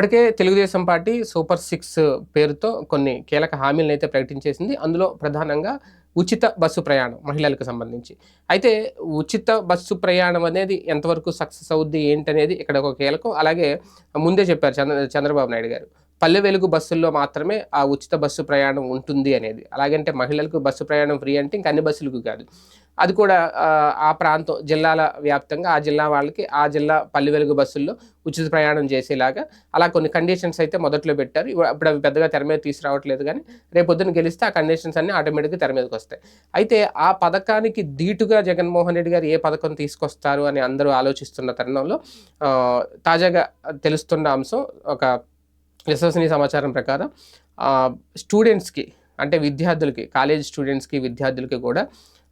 ఇప్పటికే Telugu Desam party super six పేరుతో కొన్ని కీలక హామీలను అయితే ప్రకటించేసింది. అందులో ప్రధానంగా ఉచిత బస్సు ప్రయాణం మహిళలకు సంబంధించి. అయితే ఉచిత బస్సు ప్రయాణం అనేది ఎంతవరకు సక్సెస్ అవుద్ది ఏంటనేది ఇక్కడ ఒక కీలకం. అలాగే ముందే చెప్పారు చంద్ర చంద్రబాబు నాయుడు గారు. పల్లె వెలుగు బస్సుల్లో మాత్రమే ఆ ఉచిత బస్సు ప్రయాణం ఉంటుంది అనేది. అలాగంటే మహిళలకు బస్సు ప్రయాణం ఫ్రీ అంటే ఇంక అన్ని బస్సులకు కాదు. అది కూడా ఆ, ప్రాంతం జిల్లాల వ్యాప్తంగా ఆ జిల్లా వాళ్ళకి ఆ జిల్లా పల్లె వెలుగు బస్సుల్లో ఉచిత ప్రయాణం చేసేలాగా అలా కొన్ని కండిషన్స్ అయితే మొదట్లో పెట్టారు. ఇప్పుడు అవి పెద్దగా తెర మీద తీసుకురావట్లేదు కానీ రేపొద్దున గెలిస్తే ఆ కండిషన్స్ అన్ని ఆటోమేటిక్గా తెర మీదకి వస్తాయి. అయితే ఆ పథకానికి ధీటుగా జగన్మోహన్ రెడ్డి గారు ఏ పథకం తీసుకొస్తారు అని అందరూ ఆలోచిస్తున్న తరుణంలో తాజాగా తెలుస్తున్న అంశం ఒక విశ్వసనీయ సమాచారం ప్రకారం స్టూడెంట్స్కి అంటే విద్యార్థులకి కాలేజ్ స్టూడెంట్స్కి విద్యార్థులకి కూడా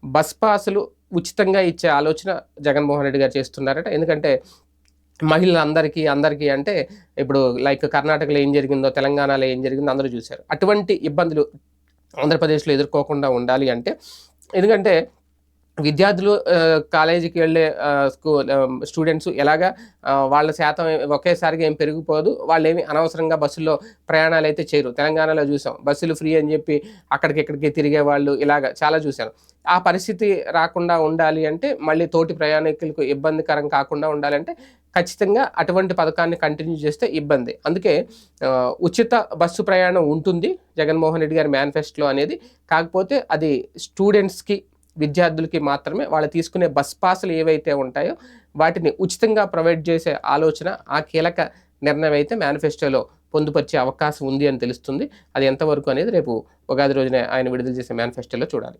బస్ పాసులు ఉచితంగా ఇచ్చే ఆలోచన జగన్మోహన్ రెడ్డి గారు చేస్తున్నారట. ఎందుకంటే మహిళలందరికీ అందరికీ అంటే ఇప్పుడు లైక్ కర్ణాటకలో ఏం జరిగిందో తెలంగాణలో ఏం జరిగిందో అందరూ చూశారు. అటువంటి ఇబ్బందులు ఆంధ్రప్రదేశ్లో ఎదుర్కోకుండా ఉండాలి అంటే ఎందుకంటే విద్యార్థులు కాలేజీకి వెళ్ళే స్కూల్ స్టూడెంట్స్ ఎలాగా వాళ్ళ శాతం ఒకేసారిగా ఏం పెరిగిపోదు. వాళ్ళు ఏమి అనవసరంగా బస్సుల్లో ప్రయాణాలు అయితే చేయరు. తెలంగాణలో చూసాం. బస్సులు ఫ్రీ అని చెప్పి అక్కడికి ఇక్కడికి తిరిగే వాళ్ళు ఇలాగ చాలా చూశాను. ఆ పరిస్థితి రాకుండా ఉండాలి అంటే మళ్ళీ తోటి ప్రయాణికులకు ఇబ్బందికరం కాకుండా ఉండాలంటే ఖచ్చితంగా అటువంటి పథకాన్ని కంటిన్యూ చేస్తే ఇబ్బంది. అందుకే ఉచిత బస్సు ప్రయాణం ఉంటుంది. జగన్మోహన్ రెడ్డి గారి మేనిఫెస్టోలో అనేది. కాకపోతే అది స్టూడెంట్స్కి విద్యార్థులకి మాత్రమే వాళ్ళు తీసుకునే బస్ పాసులు ఏవైతే ఉంటాయో వాటిని ఉచితంగా ప్రొవైడ్ చేసే ఆలోచన ఆ కీలక నిర్ణయం అయితే మేనిఫెస్టోలో పొందుపరిచే అవకాశం ఉంది అని తెలుస్తుంది. అది ఎంతవరకు అనేది రేపు ఉగాది రోజునే ఆయన విడుదల చేసే మేనిఫెస్టోలో చూడాలి.